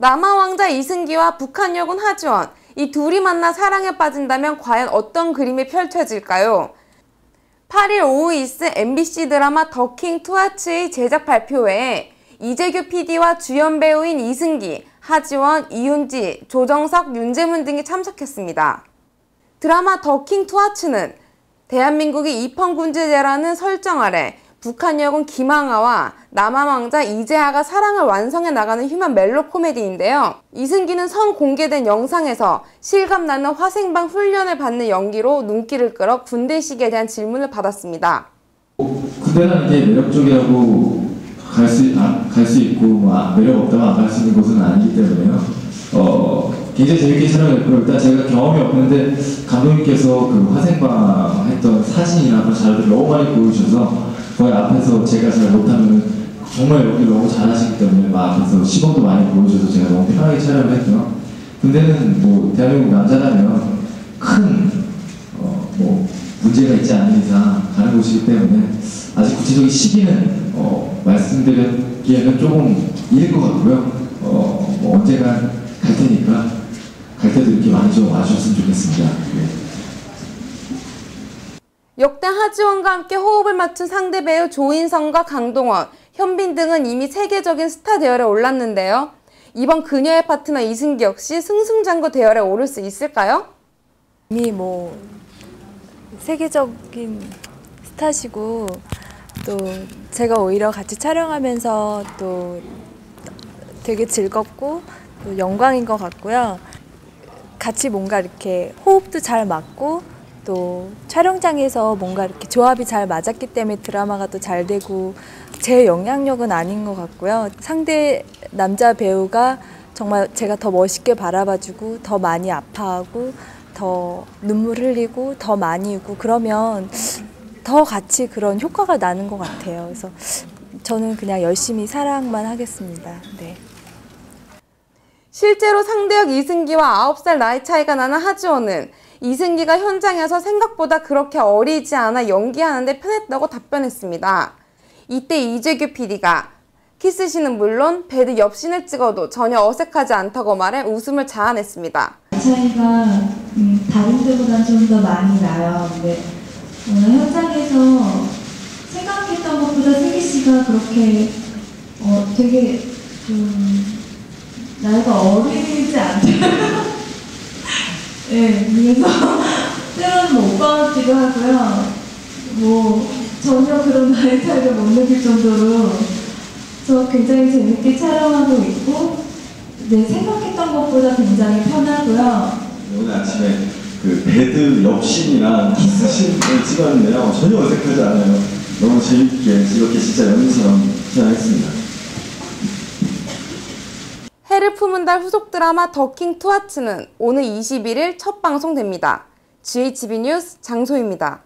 남아 왕자 이승기와 북한 여군 하지원 이 둘이 만나 사랑에 빠진다면 과연 어떤 그림이 펼쳐질까요? 8일 오후 있을 MBC 드라마 더킹 투아츠의 제작 발표 외에 이재규 PD와 주연 배우인 이승기, 하지원, 이윤지, 조정석, 윤재문 등이 참석했습니다. 드라마 더킹 투아츠는 대한민국이 입헌군제제라는 설정 아래 북한 여군 김항아와 남한 왕자 이재하가 사랑을 완성해 나가는 휴먼 멜로 코미디인데요. 이승기는 선 공개된 영상에서 실감나는 화생방 훈련을 받는 연기로 눈길을 끌어 군대식에 대한 질문을 받았습니다. 군대라는 게 매력적이라고 갈수 아, 갈수 있고 뭐 아, 매력 없다고 안 갈 수 있는 곳은 아니기 때문에요. 어, 굉장히 재밌게 촬영했고 일단 제가 경험이 없는데 감독님께서 그 화생방 했던 사진이나 그런 자료들 너무 많이 보여주셔서 거기 앞에서 제가 잘 못하면 정말 여기 너무 잘하시기 때문에 막 앞에서 시범도 많이 보여줘서 제가 너무 편하게 촬영을 했고요. 군대는 뭐 대한민국 남자라면 큰 어, 뭐 문제가 있지 않은 이상 가는 곳이기 때문에 아직 구체적인 시기는 어, 말씀드리기에는 조금 이를 것 같고요. 어, 뭐 언젠간 갈 테니까 갈 때도 이렇게 많이 좀 와주셨으면 좋겠습니다. 네. 역대 하지원과 함께 호흡을 맞춘 상대 배우 조인성과 강동원, 현빈 등은 이미 세계적인 스타 대열에 올랐는데요. 이번 그녀의 파트너 이승기 역시 승승장구 대열에 오를 수 있을까요? 이미 뭐 세계적인 스타시고 또 제가 오히려 같이 촬영하면서 또 되게 즐겁고 또 영광인 것 같고요. 같이 뭔가 이렇게 호흡도 잘 맞고 또 촬영장에서 뭔가 이렇게 조합이 잘 맞았기 때문에 드라마가 또 잘 되고 제 영향력은 아닌 것 같고요. 상대 남자 배우가 정말 제가 더 멋있게 바라봐주고 더 많이 아파하고 더 눈물 흘리고 더 많이 울고 그러면 더 같이 그런 효과가 나는 것 같아요. 그래서 저는 그냥 열심히 사랑만 하겠습니다. 네. 실제로 상대역 이승기와 9살 나이 차이가 나는 하지원은 이승기가 현장에서 생각보다 그렇게 어리지 않아 연기하는데 편했다고 답변했습니다. 이때 이재규 PD가 키스신은 물론 베드 옆신을 찍어도 전혀 어색하지 않다고 말해 웃음을 자아냈습니다. 차이가 음, 다른 때보다 좀 더 많이 나요. 근데 오늘 현장에서 생각했던 것보다 슬기 씨가 그렇게 어, 되게 좀 나이가 어리지 않대요. 네, 그래서 때로는 뭐 오빠 같기도 하고요. 뭐 전혀 그런 나이 차이를 못 느낄 정도로 저 굉장히 재밌게 촬영하고 있고 네, 생각했던 것보다 굉장히 편하고요. 오늘 아침에 그 베드 옆신이랑 키스신을 찍었는데요. 전혀 어색하지 않아요. 너무 재밌게 즐겁게 진짜 연기처럼 촬영했습니다. 해를 품은 달 후속 드라마 더킹 투아츠는 오늘 21일 첫 방송됩니다. GHB 뉴스 장소입니다.